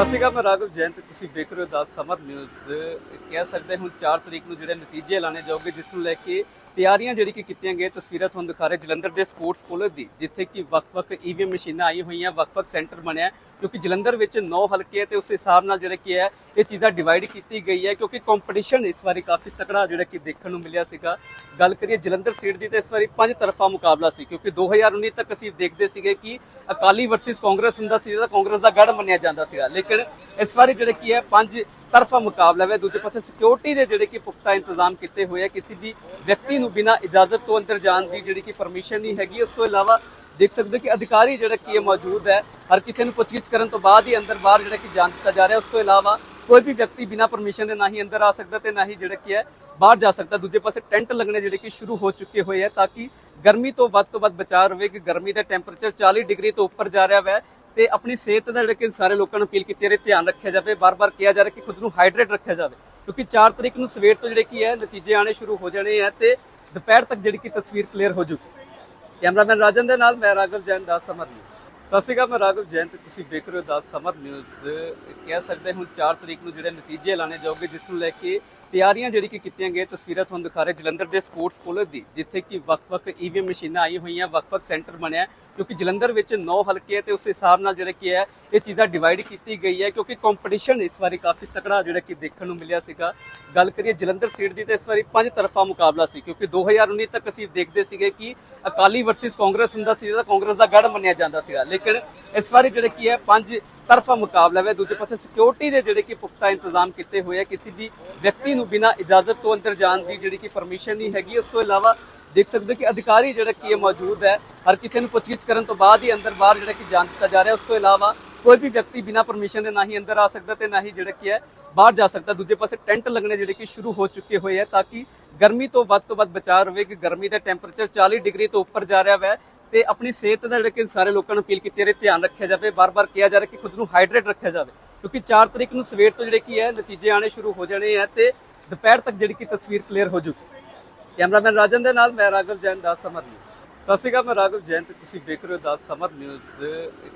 ਸਤਿ ਸ਼੍ਰੀ ਅਕਾਲ, ਮੈਂ ਰਾਘਵ ਜੈਨ ਤੇ ਤੁਸੀਂ ਵੇਖ ਰਹੇ ਹੋ ਦਾ ਸਮਰ ਨਿਊਜ਼। ਕਹਿ ਸਕਦੇ ਹੁਣ 4 ਤਰੀਕ ਨੂੰ ਜਿਹੜੇ ਨਤੀਜੇ ਐਲਾਨੇ ਜਾਓਗੇ ਜਿਸ ਨੂੰ ਲੈ ਕੇ ਤਿਆਰੀਆਂ ਜਿਹੜੀ ਕਿ ਕੀਤੀਆਂ ਗਈਆਂ, ਤਸਵੀਰਾਂ ਤੁਹਾਨੂੰ ਦਿਖਾ ਰਹੇ ਜਲੰਧਰ ਦੇ ਸਪੋਰਟਸ ਕਾਲਜ ਦੀ, ਜਿੱਥੇ ਕਿ ਵੱਖ-ਵੱਖ ਈਵੀਐਮ ਮਸ਼ੀਨਾਂ ਆਈ ਹੋਈਆਂ, ਵੱਖ-ਵੱਖ ਸੈਂਟਰ ਬਣਿਆ ਕਿਉਂਕਿ ਜਲੰਧਰ ਵਿੱਚ 9 ਹਲਕੇ ਹੈ ਤੇ ਉਸ ਹਿਸਾਬ ਨਾਲ ਜਿਹੜਾ ਕੀ ਹੈ, ਇਹ ਚੀਜ਼ਾਂ ਡਿਵਾਈਡ ਕੀਤੀ ਗਈ ਹੈ, ਕਿਉਂਕਿ ਕੰਪੀਟੀਸ਼ਨ ਇਸ ਵਾਰੀ ਕਾਫੀ ਤਕੜਾ ਜਿਹੜਾ ਕਿ ਦੇਖਣ ਨੂੰ ਮਿਲਿਆ ਸੀਗਾ। ਗੱਲ ਕਰੀਏ ਜਲੰਧਰ ਸੀਟ ਦੀ, ਤਾਂ ਇਸ ਵਾਰੀ ਪੰਜ ਤਰਫਾ ਮੁਕਾਬਲਾ ਸੀ, ਕਿਉਂਕਿ 2019 ਤੱਕ ਅਸੀਂ ਦੇਖਦੇ ਸੀਗੇ ਕਿ ਅਕਾਲੀ ਵਰਸਸ ਕਾਂਗਰਸ ਹੁੰਦਾ ਸੀ, ਤਾਂ ਕਾਂਗਰਸ ਦਾ ਗੜ ਮੰਨਿਆ ਜਾਂਦਾ ਸੀਗਾ। ਲੇਕਿਨ ਇਸ ਵਾਰੀ ਜਿਹੜਾ ਕੀ ਹੈ, ਪੰਜ ਤਰਫਾ ਮੁਕਾਬਲਾ ਹੈ ਦੂਜੇ ਪਾਸੇ ਸਿਕਿਉਰਿਟੀ ਦੇ ਜਿਹੜੇ ਕਿ ਪੁਖਤਾ ਇੰਤਜ਼ਾਮ ਕੀਤੇ ਹੋਏ ਆ, ਕਿਸੇ ਵੀ ਵਿਅਕਤੀ ਨੂੰ ਬਿਨਾਂ ਇਜਾਜ਼ਤ ਤੋਂ ਅੰਦਰ ਜਾਣ ਦੀ ਜਿਹੜੀ ਕਿ ਪਰਮਿਸ਼ਨ ਨਹੀਂ ਹੈਗੀ। ਉਸ ਤੋਂ ਇਲਾਵਾ ਦੇਖ ਸਕਦੇ ਹੋ ਕਿ ਅਧਿਕਾਰੀ ਜਿਹੜਾ ਕੀ ਹੈ ਮੌਜੂਦ ਹੈ, ਹਰ ਕਿਸੇ ਨੂੰ ਪੁੱਛਗਿੱਛ ਕਰਨ ਤੋਂ ਬਾਅਦ ਹੀ ਅੰਦਰ ਬਾਹਰ ਜਿਹੜਾ ਕਿ ਜਾਣ ਦਿੱਤਾ ਜਾ ਰਿਹਾ। ਉਸ ਤੋਂ ਇਲਾਵਾ ਕੋਈ ਵੀ ਵਿਅਕਤੀ ਬਿਨਾਂ ਪਰਮਿਸ਼ਨ ਦੇ ਨਾ ਹੀ ਅੰਦਰ ਆ ਸਕਦਾ ਤੇ ਨਾ ਹੀ ਜਿਹੜਾ ਕੀ ਹੈ ਬਾਹਰ ਜਾ ਸਕਦਾ। ਦੂਜੇ ਪਾਸੇ ਟੈਂਟ ਲੱਗਣੇ ਜਿਹੜੇ ਕਿ ਸ਼ੁਰੂ ਹੋ ਚੁੱਕੇ ਹੋਏ ਆ ਤਾਂ ਕਿ ਗਰਮੀ ਤੋਂ ਵੱਧ ਤੋਂ ਵੱਧ ਬਚਾਅ ਰਵੇ, ਕਿ ਗਰਮੀ ਦਾ ਟੈਂਪਰੇਚਰ 40 ਡਿਗਰੀ ਤੋਂ ਉੱਪਰ ਜਾ ਰਿਹਾ ਹੈ ਤੇ ਆਪਣੀ ਸਿਹਤ ਦਾ ਜਿਹੜਾ ਕਿ ਸਾਰੇ ਲੋਕਾਂ ਨੂੰ ਅਪੀਲ ਕੀਤੀ ਜਾ ਰਹੀ ਹੈ, ਧਿਆਨ ਰੱਖਿਆ ਜਾਵੇ ਬਾਰ-ਬਾਰ ਕਿਹਾ ਜਾ ਰਿਹਾ ਕਿ ਖੁਦ ਨੂੰ ਹਾਈਡਰੇਟ ਰੱਖਿਆ ਜਾਵੇ, ਕਿਉਂਕਿ 4 ਤਰੀਕ ਨੂੰ ਸਵੇਰ ਤੋਂ ਜਿਹੜੇ ਕੀ ਹੈ, ਨਤੀਜੇ ਆਣੇ ਸ਼ੁਰੂ ਹੋ ਜਾਣੇ ਆ ਤੇ ਦੁਪਹਿਰ ਤੱਕ ਜਿਹੜੀ ਕਿ ਤਸਵੀਰ ਕਲੀਅਰ ਹੋ ਜੂਗੀ। ਕੈਮਰਾਮੈਨ ਰਾਜਨ ਦੇ ਨਾਲ, ਮੈਂ ਰਾਘਵ ਜੈਨ ਦਾ ਸਮਰ ਸਤਿ ਸ਼੍ਰੀ ਅਕਾਲ, ਮੈਂ ਰਾਘਵ ਜੈਨ ਤੇ ਤੁਸੀਂ ਵੇਖ ਰਹੇ ਹੋ ਦਾ ਸਮਰ ਨਿਊਜ਼। ਕਹਿ ਸਕਦੇ ਹੁਣ 4 ਤਰੀਕ ਨੂੰ ਜਿਹੜੇ ਨਤੀਜੇ ਐਲਾਨੇ ਜਾਓਗੇ, ਜਿਸ ਨੂੰ ਲੈ ਕੇ ਤਿਆਰੀਆਂ ਜਿਹੜੀ ਕਿ ਕੀਤੀਆਂ ਗਈਆਂ, ਤਸਵੀਰਾਂ ਤੁਹਾਨੂੰ ਦਿਖਾ ਰਹੇ ਜਲੰਧਰ ਦੇ ਸਪੋਰਟਸ ਕਾਲਜ ਦੀ, ਜਿੱਥੇ ਕਿ ਵੱਖ-ਵੱਖ ਈਵੀਐਮ ਮਸ਼ੀਨਾਂ ਆਈ ਹੋਈਆਂ, ਵੱਖ-ਵੱਖ ਸੈਂਟਰ ਬਣਿਆ, ਕਿਉਂਕਿ ਜਲੰਧਰ ਵਿੱਚ 9 ਹਲਕੇ ਹੈ ਤੇ ਉਸ ਹਿਸਾਬ ਨਾਲ ਜਿਹੜਾ ਕੀ ਹੈ, ਇਹ ਚੀਜ਼ਾਂ ਡਿਵਾਈਡ ਕੀਤੀ ਗਈ ਹੈ, ਕਿਉਂਕਿ ਕੰਪੀਟੀਸ਼ਨ ਇਸ ਵਾਰੀ ਕਾਫੀ ਤਕੜਾ ਜਿਹੜਾ ਕਿ ਦੇਖਣ ਨੂੰ ਮਿਲਿਆ ਸੀਗਾ। ਗੱਲ ਕਰੀਏ ਜਲੰਧਰ ਸੀਟ ਦੀ ਤਾਂ ਇਸ ਵਾਰੀ ਪੰਜ ਤਰਫਾ ਮੁਕਾਬਲਾ ਸੀ, ਕਿਉਂਕਿ 2019 ਤੱਕ ਅਸੀਂ ਦੇਖਦੇ ਸੀਗੇ ਕਿ ਅਕਾਲੀ ਵਰਸਸ ਕਾਂਗਰਸ ਹੁੰਦਾ ਸੀ ਤਾਂ ਕਾਂਗਰਸ ਦਾ ਗੜ ਮੰਨਿਆ ਜਾਂਦਾ ਸੀਗਾ। ਲੇਕਿਨ ਇਸ ਵਾਰੀ ਜਿਹੜੇ ਕੀ ਹੈ, ਪੰਜ ਤਰਫਾ ਮੁਕਾਬਲਾ ਹੈ ਦੂਜੇ ਪਾਸੇ ਸਿਕਿਉਰਿਟੀ ਦੇ ਜਿਹੜੇ ਕਿ ਪੁਖਤਾ ਇੰਤਜ਼ਾਮ ਕੀਤੇ ਹੋਏ ਆ, ਕਿਸੇ ਵੀ ਵਿਅਕਤੀ ਨੂੰ ਬਿਨਾਂ ਇਜਾਜ਼ਤ ਤੋਂ ਅੰਦਰ ਜਾਣ ਦੀ ਜਿਹੜੀ ਕਿ ਪਰਮਿਸ਼ਨ ਨਹੀਂ ਹੈਗੀ। ਉਸ ਤੋਂ ਇਲਾਵਾ ਦੇਖ ਸਕਦੇ ਕਿ ਅਧਿਕਾਰੀ ਜਿਹੜਾ ਕੀ ਮੌਜੂਦ ਹੈ, ਹਰ ਕਿਸੇ ਨੂੰ ਪੁੱਛਗਿੱਛ ਕਰਨ ਤੋਂ ਬਾਅਦ ਹੀ ਅੰਦਰ ਬਾਹਰ ਜਿਹੜਾ ਕਿ ਜਾਣ ਦਿੱਤਾ ਜਾ ਰਿਹਾ। ਉਸ ਤੋਂ ਇਲਾਵਾ ਕੋਈ ਵੀ ਵਿਅਕਤੀ ਬਿਨਾਂ ਪਰਮਿਸ਼ਨ ਦੇ ਨਾ ਹੀ ਅੰਦਰ ਆ ਸਕਦਾ ਤੇ ਨਾ ਹੀ ਜਿਹੜਾ ਕੀ ਹੈ, ਬਾਹਰ ਜਾ ਸਕਦਾ। ਦੂਜੇ ਪਾਸੇ ਟੈਂਟ ਲੱਗਣੇ ਜਿਹੜੇ ਕਿ ਸ਼ੁਰੂ ਹੋ ਚੁੱਕੇ ਹੋਏ ਆ, ਤਾਂ ਕਿ ਗਰਮੀ ਤੋਂ ਵੱਧ ਤੋਂ ਵੱਧ ਬਚਾਅ ਰਵੇ, ਕਿ ਗਰਮੀ ਦਾ ਟੈਂਪਰੇਚਰ 40 ਡਿਗਰੀ ਤੋਂ ਉੱਪਰ ਜਾ ਰਿਹਾ ਹੈ ਤੇ ਆਪਣੀ ਸਿਹਤ ਦਾ ਜਿਹੜਾ ਕਿ ਸਾਰੇ ਲੋਕਾਂ ਨੂੰ ਅਪੀਲ ਕੀਤੀ ਜਾ ਰਹੀ, ਧਿਆਨ ਰੱਖਿਆ ਜਾਵੇ, ਬਾਰ-ਬਾਰ ਕਿਹਾ ਜਾ ਰਿਹਾ ਕਿ ਖੁਦ ਨੂੰ ਹਾਈਡਰੇਟ ਰੱਖਿਆ ਜਾਵੇ, ਕਿਉਂਕਿ 4 ਤਰੀਕ ਨੂੰ ਸਵੇਰ ਤੋਂ ਜਿਹੜੇ ਕੀ ਹੈ, ਨਤੀਜੇ ਆਣੇ ਸ਼ੁਰੂ ਹੋ ਜਾਣੇ ਆ ਤੇ ਦੁਪਹਿਰ ਤੱਕ ਜਿਹੜੀ ਕਿ ਤਸਵੀਰ ਕਲੀਅਰ ਹੋ ਜੂਗੀ। ਕੈਮਰਾਮੈਨ ਰਾਜਨ ਦੇ ਨਾਲ, ਮੈਂ ਰਾਘਵ ਜੈਨ, ਦਾ ਸਮਰ ਨਿਊਜ਼ ਸਤਿ ਸ਼੍ਰੀ ਅਕਾਲ, ਮੈਂ ਰਾਘਵ ਜੈਨ ਤੇ ਤੁਸੀਂ ਵੇਖ ਰਹੇ ਹੋ ਦਾ ਸਮਰ ਨਿਊਜ਼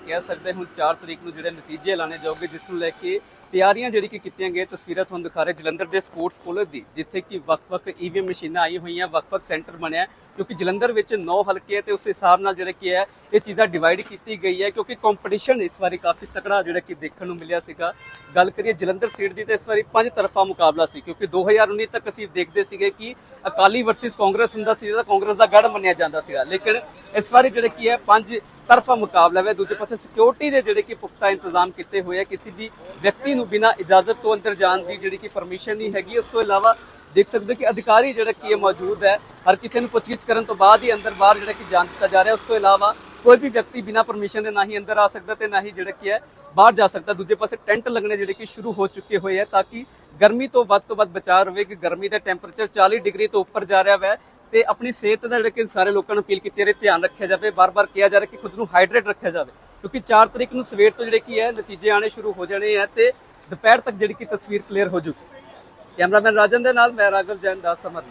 ਕਹਿ ਸਕਦੇ ਹੁਣ 4 ਤਰੀਕ ਨੂੰ ਜਿਹੜੇ ਨਤੀਜੇ ਐਲਾਨੇ ਜਾਓਗੇ ਜਿਸ ਨੂੰ ਲੈ ਕੇ ਤਿਆਰੀਆਂ ਜਿਹੜੀ ਕਿ ਕੀਤੀਆਂ ਗਈਆਂ, ਤਸਵੀਰਾਂ ਤੁਹਾਨੂੰ ਦਿਖਾ ਰਹੇ ਜਲੰਧਰ ਦੇ ਸਪੋਰਟਸ ਕਾਲਜ ਦੀ, ਜਿੱਥੇ ਕਿ ਵੱਖ-ਵੱਖ ਈਵੀਐਮ ਮਸ਼ੀਨਾਂ ਆਈ ਹੋਈਆਂ, ਵੱਖ-ਵੱਖ ਸੈਂਟਰ ਬਣਿਆ ਕਿਉਂਕਿ ਜਲੰਧਰ ਵਿੱਚ 9 ਹਲਕੇ ਹੈ ਤੇ ਉਸ ਹਿਸਾਬ ਨਾਲ ਜਿਹੜਾ ਕੀ ਹੈ, ਇਹ ਚੀਜ਼ਾਂ ਡਿਵਾਈਡ ਕੀਤੀ ਗਈ ਹੈ, ਕਿਉਂਕਿ ਕੰਪੀਟੀਸ਼ਨ ਇਸ ਵਾਰੀ ਕਾਫੀ ਤਕੜਾ ਜਿਹੜਾ ਕਿ ਦੇਖਣ ਨੂੰ ਮਿਲਿਆ ਸੀਗਾ। ਗੱਲ ਕਰੀਏ ਜਲੰਧਰ ਸੀਟ ਦੀ ਤਾਂ ਇਸ ਵਾਰੀ ਪੰਜ ਤਰਫਾ ਮੁਕਾਬਲਾ ਸੀ, ਕਿਉਂਕਿ 2019 ਤੱਕ ਅਸੀਂ ਦੇਖਦੇ ਸੀਗੇ ਕਿ ਅਕਾਲੀ ਵਰਸਸ ਕਾਂਗਰਸ ਹੁੰਦਾ ਸੀ ਤਾਂ ਕਾਂਗਰਸ ਦਾ ਗੜ ਮੰਨਿਆ ਜਾਂਦਾ ਸੀਗਾ। ਲੇਕਿਨ ਇਸ ਵਾਰੀ ਜਿਹੜੇ ਕੀ ਹੈ, ਪੰਜ ਤਰਫਾ ਮੁਕਾਬਲਾ ਹੈ ਦੂਜੇ ਪਾਸੇ ਸਿਕਿਉਰਿਟੀ ਦੇ ਜਿਹੜੇ ਕਿ ਪੁਖਤਾ ਇੰਤਜ਼ਾਮ ਕੀਤੇ ਹੋਏ ਆ, ਕਿਸੇ ਵੀ ਵਿਅਕਤੀ ਨੂੰ ਬਿਨਾਂ ਇਜਾਜ਼ਤ ਤੋਂ ਅੰਦਰ ਜਾਣ ਦੀ ਜਿਹੜੀ ਕਿ ਪਰਮਿਸ਼ਨ ਨਹੀਂ ਹੈਗੀ। ਉਸ ਤੋਂ ਇਲਾਵਾ ਦੇਖ ਸਕਦੇ ਕਿ ਅਧਿਕਾਰੀ ਜਿਹੜਾ ਕੀ ਹੈ ਮੌਜੂਦ ਹੈ, ਹਰ ਕਿਸੇ ਨੂੰ ਪੁੱਛਗਿੱਛ ਕਰਨ ਤੋਂ ਬਾਅਦ ਹੀ ਅੰਦਰ ਬਾਹਰ ਜਿਹੜਾ ਕਿ ਜਾਣ ਦਿੱਤਾ ਜਾ ਰਿਹਾ। ਉਸ ਤੋਂ ਇਲਾਵਾ ਕੋਈ ਵੀ ਵਿਅਕਤੀ ਬਿਨਾਂ ਪਰਮਿਸ਼ਨ ਦੇ ਨਾ ਹੀ ਅੰਦਰ ਆ ਸਕਦਾ ਤੇ ਨਾ ਹੀ ਜਿਹੜਾ ਕੀ ਹੈ ਬਾਹਰ ਜਾ ਸਕਦਾ। ਦੂਜੇ ਪਾਸੇ ਟੈਂਟ ਲੱਗਣੇ ਜਿਹੜੇ ਕਿ ਸ਼ੁਰੂ ਹੋ ਚੁੱਕੇ ਹੋਏ ਆ, ਤਾਂ ਕਿ ਗਰਮੀ ਤੋਂ ਵੱਧ ਤੋਂ ਵੱਧ ਬਚਾਅ ਰਵੇ, ਕਿ ਗਰਮੀ ਦਾ ਟੈਂਪਰੇਚਰ 40 ਡਿਗਰੀ ਤੋਂ ਉੱਪਰ ਜਾ ਰਿਹਾ ਹੈ ਤੇ ਆਪਣੀ ਸਿਹਤ ਦਾ ਜਿਹੜਾ ਕਿ ਸਾਰੇ ਲੋਕਾਂ ਨੂੰ ਅਪੀਲ ਕੀਤੀ ਜਾ ਰਹੀ, ਧਿਆਨ ਰੱਖਿਆ ਜਾਵੇ ਬਾਰ-ਬਾਰ ਕਿਹਾ ਜਾ ਰਿਹਾ ਕਿ ਖੁਦ ਨੂੰ ਹਾਈਡਰੇਟ ਰੱਖਿਆ ਜਾਵੇ, ਕਿਉਂਕਿ 4 ਤਰੀਕ ਨੂੰ ਸਵੇਰ ਤੋਂ ਜਿਹੜੇ ਕੀ ਹੈ, ਨਤੀਜੇ ਆਣੇ ਸ਼ੁਰੂ ਹੋ ਜਾਣੇ ਆ ਤੇ ਦੁਪਹਿਰ ਤੱਕ ਜਿਹੜੀ ਕਿ ਤਸਵੀਰ ਕਲੀਅਰ ਹੋ ਜੂਗੀ। ਕੈਮਰਾਮੈਨ ਰਾਜਨ ਦੇ ਨਾਲ, ਮੈਂ ਰਾਘਵ ਜੈਨ ਦਾ ਸਮਰ